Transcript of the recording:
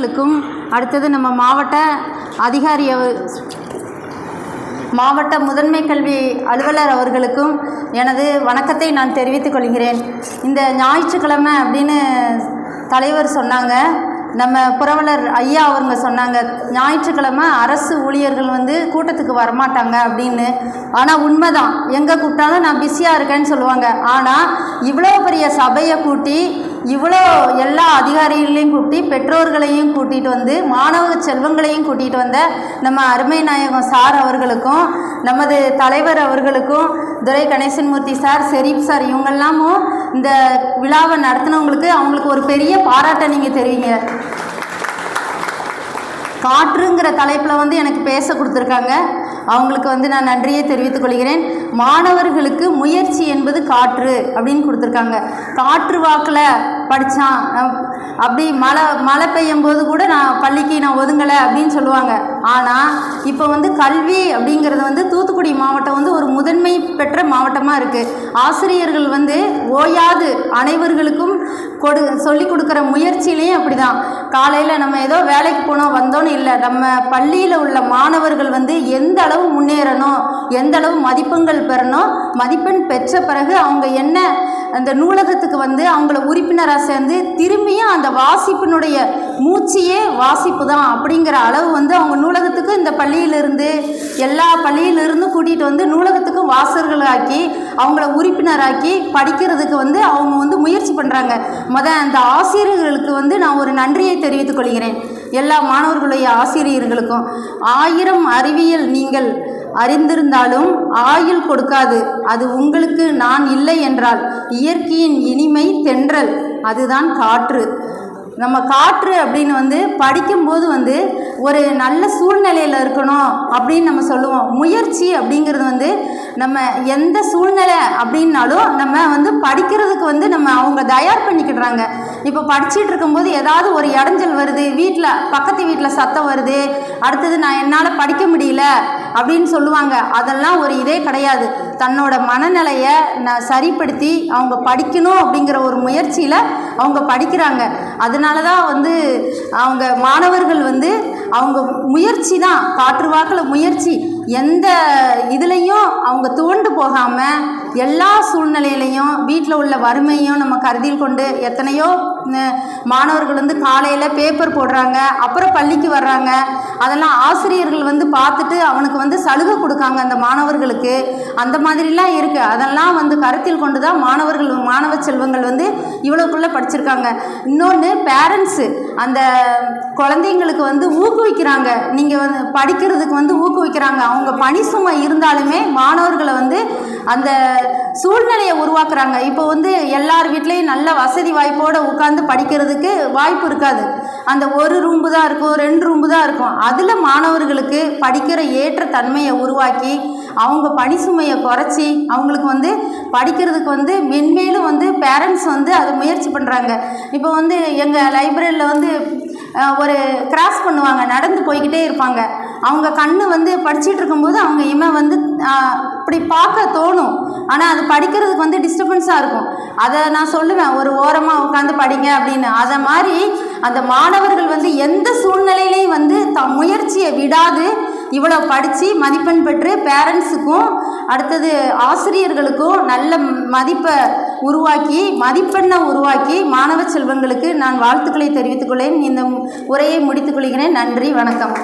அதிகாரிகளுக்கும் அடுத்தது நம்ம மாவட்ட அதிகாரி மாவட்ட முதன்மை கல்வி அலுவலர் அவர்களுக்கும் எனது வணக்கத்தை நான் தெரிவித்துக் கொள்கிறேன். இந்த ஞாயிற்றுக்கிழமை அப்படின்னு தலைவர் சொன்னாங்க. நம்ம புரவலர் ஐயா அவங்க சொன்னாங்க ஞாயிற்றுக்கிழமை அரசு ஊழியர்கள் வந்து கூட்டத்துக்கு வரமாட்டாங்க அப்படின்னு. ஆனால் உண்மைதான். எங்கே கூப்பிட்டாலும் நான் பிஸியாக இருக்கேன்னு சொல்லுவாங்க. ஆனால் இவ்வளோ பெரிய சபையை கூட்டி இவ்வளோ எல்லா அதிகாரிகளையும் கூட்டி பெற்றோர்களையும் கூட்டிகிட்டு வந்து மாணவ செல்வங்களையும் கூட்டிகிட்டு வந்த நம்ம அருமை நாயகம் சார் அவர்களுக்கும் நமது தலைவர் அவர்களுக்கும் துரை கணேசன்மூர்த்தி சார் செரீப் சார் இவங்கெல்லாமும் இந்த விழாவை நடத்தினவங்களுக்கு அவங்களுக்கு ஒரு பெரிய பாராட்டை நீங்கள் தெரிவிங்க. காற்றுங்கிற தலைப்பில் வந்து எனக்கு பேச கொடுத்துருக்காங்க. அவங்களுக்கு வந்து நான் நன்றியை தெரிவித்துக் கொள்கிறேன். மாணவர்களுக்கு முயற்சி காற்று அப்படின்னு கொடுத்துருக்காங்க. காற்று வாக்கில் படித்தான் அப்படி மழை மழை பெய்யும் போது கூட நான் பள்ளிக்கு நான் ஒதுங்கலை அப்படின்னு சொல்லுவாங்க. ஆனால் இப்போ வந்து கல்வி அப்படிங்கிறது வந்து தூத்துக்குடி மாவட்டம் வந்து ஒரு முதன்மை பெற்ற மாவட்டமாக இருக்குது ஆசிரியர்கள் வந்து ஓயாது அனைவர்களுக்கும் கொடு சொல்லிக் கொடுக்குற முயற்சியிலையும் அப்படி தான் காலையில் நம்ம ஏதோ வேலைக்கு போனோம் வந்தோன்னு இல்லை. நம்ம பள்ளியில் உள்ள மாணவர்கள் வந்து எந்த அளவு முன்னேறணும் எந்த அளவு மதிப்பெண்கள் பெறணும் மதிப்பெண் பெற்ற பிறகு அவங்க என்ன அந்த நூலகத்துக்கு வந்து அவங்கள உறுப்பினராக சேர்ந்து திரும்பியும் அந்த வாசிப்பினுடைய மூச்சியே வாசிப்பு தான் அப்படிங்கிற அளவு வந்து அவங்க நூலகத்துக்கு இந்த பள்ளியிலிருந்து எல்லா பள்ளியிலிருந்து கூட்டிகிட்டு வந்து நூலகத்துக்கும் வாசகர்களாக்கி அவங்கள உறுப்பினராக்கி படிக்கிறதுக்கு வந்து அவங்க வந்து முயற்சி பண்ணுறாங்க மொதல் அந்த ஆசிரியர்களுக்கு வந்து நான் ஒரு நன்றியை தெரிவித்துக் கொள்கிறேன். எல்லா மாணவர்களுடைய ஆசிரியர்களுக்கும். ஆயிரம் அறிவியல் நீங்கள் அறிந்திருந்தாலும் ஆயுள் கொடுக்காது. அது உங்களுக்கு நான் இல்லை என்றால் இயற்கையின் இனிமை தென்றல். அதுதான் காற்று. நம்ம காற்று அப்படின்னு வந்து படிக்கும்போது வந்து ஒரு நல்ல சூழ்நிலையில் இருக்கணும் அப்படின்னு நம்ம சொல்லுவோம். முயற்சி அப்படிங்கிறது வந்து நம்ம எந்த சூழ்நிலை அப்படின்னாலும் நம்ம வந்து படிக்கிறதுக்கு வந்து நம்ம அவங்க தயார் பண்ணிக்கிடுறாங்க. இப்போ படிச்சுட்டு இருக்கும்போது ஏதாவது ஒரு இடைஞ்சல் வருது. வீட்டில் பக்கத்து வீட்டில் சத்தம் வருது. அடுத்தது நான் என்னால் படிக்க முடியல. அப்படின்னு சொல்லுவாங்க. அதெல்லாம் ஒரு இதே கிடையாது. தன்னோட மனநிலையை நான் சரிப்படுத்தி அவங்க படிக்கணும் அப்படிங்கிற ஒரு முயற்சியில் அவங்க படிக்கிறாங்க. அதனால தான் வந்து அவங்க மாணவர்கள் வந்து அவங்க முயற்சி தான் காற்று வாக்கில் முயற்சி. எந்த இதுலேயும் அவங்க துவண்டு போகாமல் எல்லா சூழ்நிலையிலையும் வீட்டில் உள்ள வறுமையும் நம்ம கருதில் கொண்டு எத்தனையோ மாணவர்கள் வந்து காலையில் பேப்பர் போடுறாங்க அப்புறம் பள்ளிக்கு வர்றாங்க. அதெல்லாம் ஆசிரியர்கள் வந்து பார்த்துட்டு அவனுக்கு வந்து சலுகை கொடுக்காங்க அந்த மாணவர்களுக்கு. அந்த மாதிரிலாம் இருக்குது அதெல்லாம் வந்து கருத்தில் கொண்டு தான் மாணவர்கள் மாணவ செல்வங்கள் வந்து இவ்வளோக்குள்ளே படிச்சிருக்காங்க. இன்னொன்று பேரண்ட்ஸு அந்த குழந்தைங்களுக்கு வந்து ஊக்குவிக்கிறாங்க. நீங்கள் வந்து படிக்கிறதுக்கு வந்து ஊக்குவிக்கிறாங்க. அவங்க பணி சுமை இருந்தாலுமே மாணவர்களை வந்து அந்த சூழ்நிலையை உருவாக்குறாங்க. இப்போ வந்து எல்லார் வீட்லேயும் நல்ல வசதி வாய்ப்போடு உட்காந்து படிக்கிறதுக்கு வாய்ப்பு இருக்காது. அந்த ஒரு ரூம்பு தான் இருக்கும் ரெண்டு ரூம்பு தான் இருக்கும். அதில் மாணவர்களுக்கு படிக்கிற ஏற்ற தன்மையை உருவாக்கி அவங்க பணி சுமையை குறைச்சி அவங்களுக்கு வந்து படிக்கிறதுக்கு வந்து மென்மேலும் வந்து பேரண்ட்ஸ் வந்து அதை முயற்சி பண்ணுறாங்க இப்போ வந்து எங்கள் லைப்ரரியில் வந்து ஒரு கிராஸ் பண்ணுவாங்க நடந்து போய்கிட்டே இருப்பாங்க. அவங்க கண்ணு வந்து படிச்சுட்டு இருக்கும்போது அவங்க இமை வந்து இப்படி பார்க்க தோணும். ஆனால் அது படிக்கிறதுக்கு வந்து டிஸ்டர்பன்ஸாக இருக்கும். அதை நான் சொல்லுவேன் ஒரு ஓரமாக உட்காந்து படிங்க அப்படின்னு. அதை மாதிரி அந்த மாணவர்கள் வந்து எந்த சூழ்நிலையிலையும் வந்து த முயற்சியை விடாது. இவ்வளோ படித்து மதிப்பெண் பெற்று பேரண்ட்ஸுக்கும் அடுத்தது ஆசிரியர்களுக்கும் நல்ல மதிப்பை உருவாக்கி மதிப்பெண்ணை உருவாக்கி மாணவ செல்வங்களுக்கு நான் வாழ்த்துக்களை தெரிவித்துக் கொள்கிறேன். இந்த உரையை முடித்துக் கொள்கிறேன். நன்றி வணக்கம்.